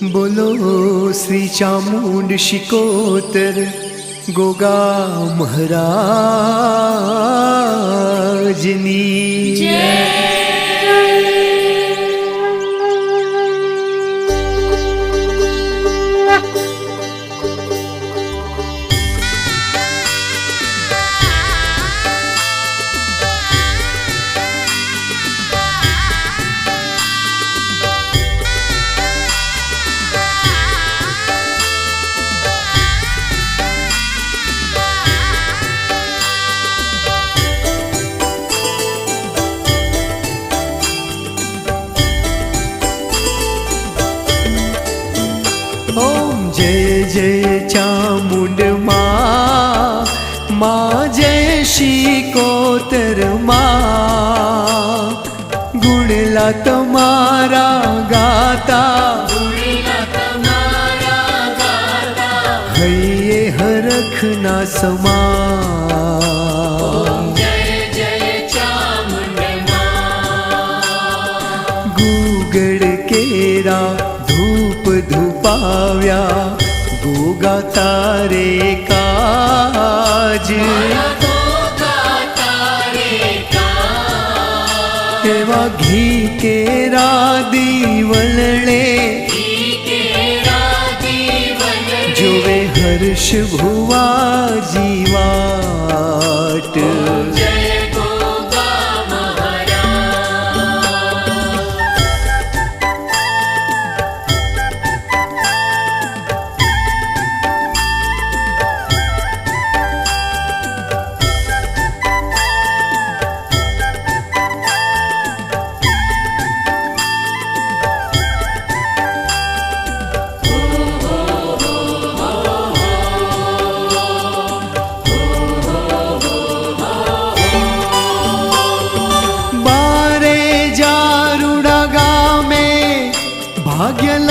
બોલો શ્રી ચામુંડ શિકોતર ગોગા મહારાજની ઓમ જય જય ચામુંડમાં જય શિકોતરમાં ગુણલા તમારા ગાતા. હૈયે હરખના સમા पाव्या भोगा तारे काज. केवा घी के रादी वलणे जुवे हर्ष भुवा जीवाट.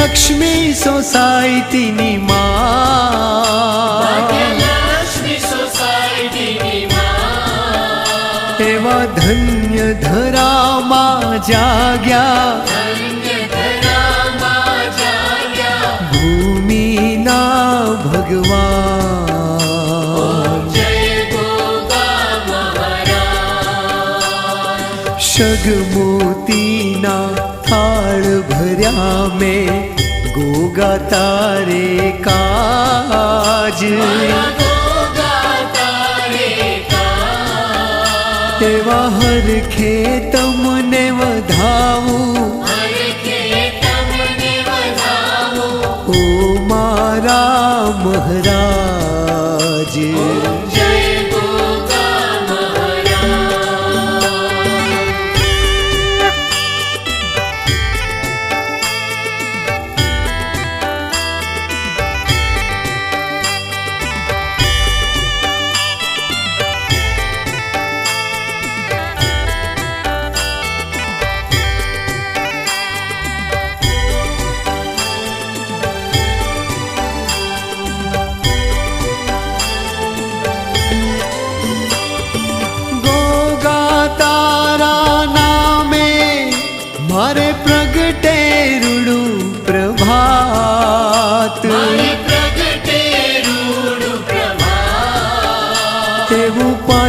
ભાગ્યલક્ષ્મી સોસાયટીની માં એવા ધન્ય ધરામાં જાગ્યા ભૂમિના ભગવાન શગમોતીના થાળ ભર્યા મેં ગોગા તારે કાજ એવા હરખે તમને વધાવું ઓ મારા મહારાજ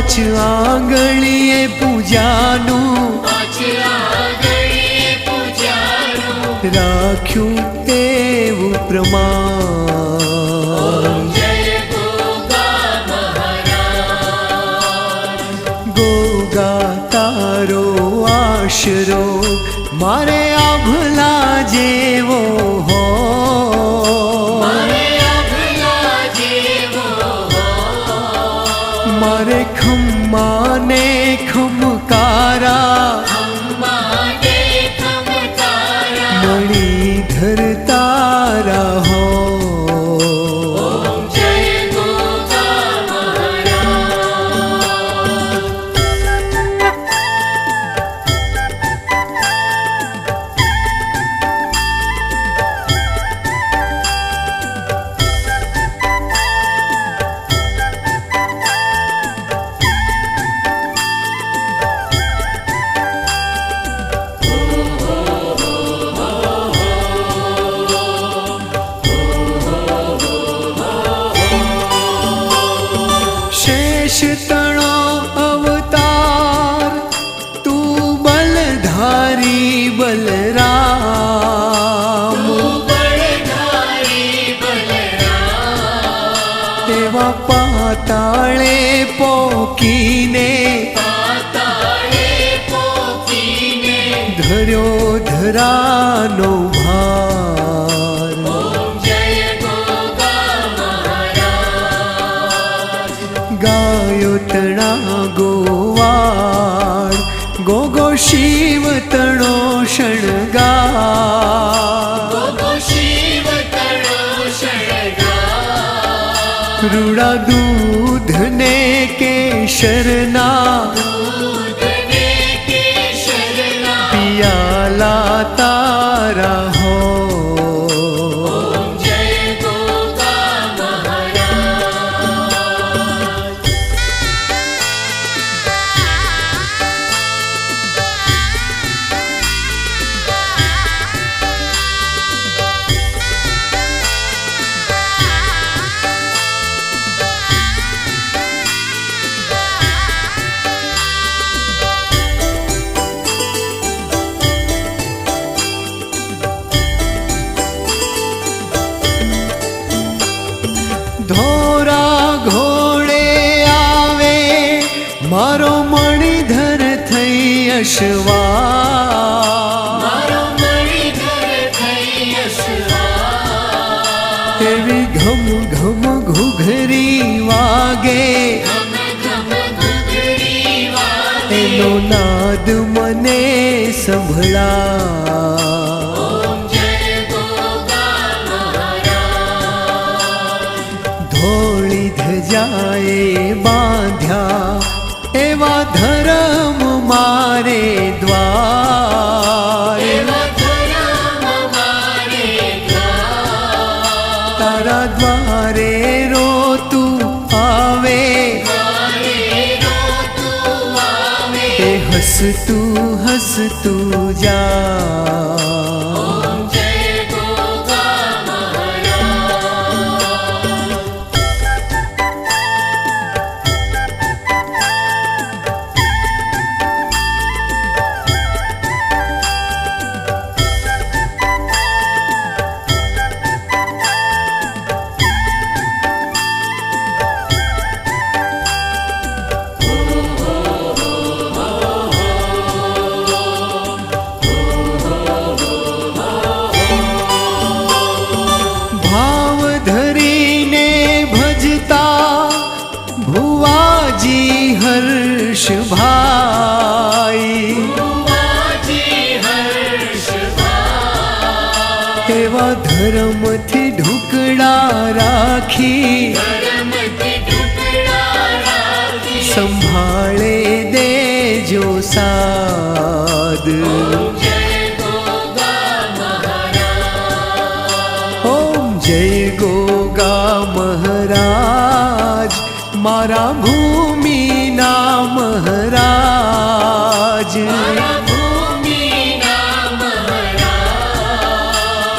પાંચ આંગળીએ પૂજાનું રાખ્યું તેવું પ્રમાણ ગોગા તારો આશરો મારે આભલા જેવો હો मारे खम माने खम का પોકીને ધર્યો ધરાનો ભાર ગાયો તણા ગોવાળ ગોગો શિવ તણો શણગાર રૂડા દૂધ ને કેશરના મારો મણિધર થઈ અશવા. એવી ઘમ ઘમ ઘુઘરી વાગે. એનો નાદ મને સંભળા ધોળી ધજાએ બાંધ્યા મારે દ્વાર. તારા દ્વારે રોતું આવે. હસતું હસતું જા હર્ષ ભાઈ એવા ધર્મથી ઢુકડા રાખી સંભાળે દેજો સાદ ઓમ જય ગોગા મહારાજ મારા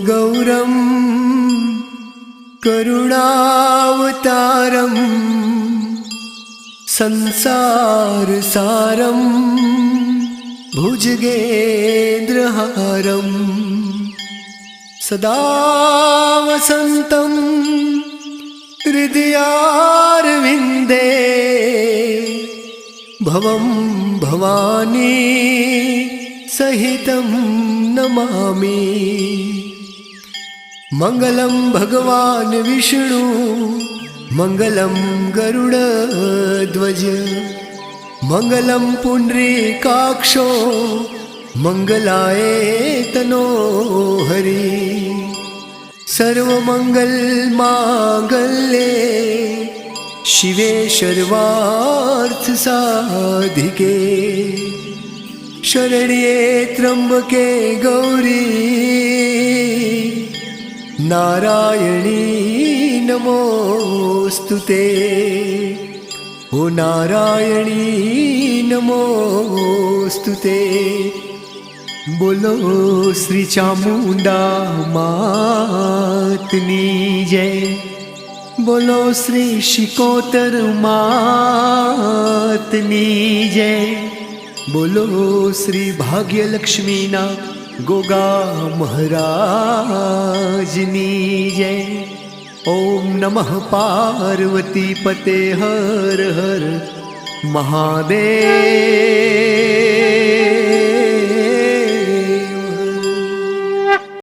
ગૌરમ કરુણાવતારમ સંસાર સારમ ભુજગેન્દ્રહારમ સદા વસંતમ હૃદયારવિંદે ભવાની સહિતમ નમામી મંગલમ ભગવાન વિષ્ણુ મંગલમ ગરુડધ્વજ મંગલમ પુંડરીકાક્ષો મંગલાય તનો હરી સર્વમંગલ માંગલ્યે શિવે સર્વાર્થ સાધિકે શરણ્યે ત્રંબકે ગૌરી. નારાયણી નમોસ્તુ તે ઓ નારાયણી નમોસ્તુ તે બોલો શ્રી ચામુંડા માતની જય. બોલો શ્રી શિકોતર માતની જય. બોલો શ્રી ભાગ્યલક્ષ્મીના ગોગા મહારાજની જય. ઓમ નમઃ પાર્વતી પતે હર હર મહાદેવ.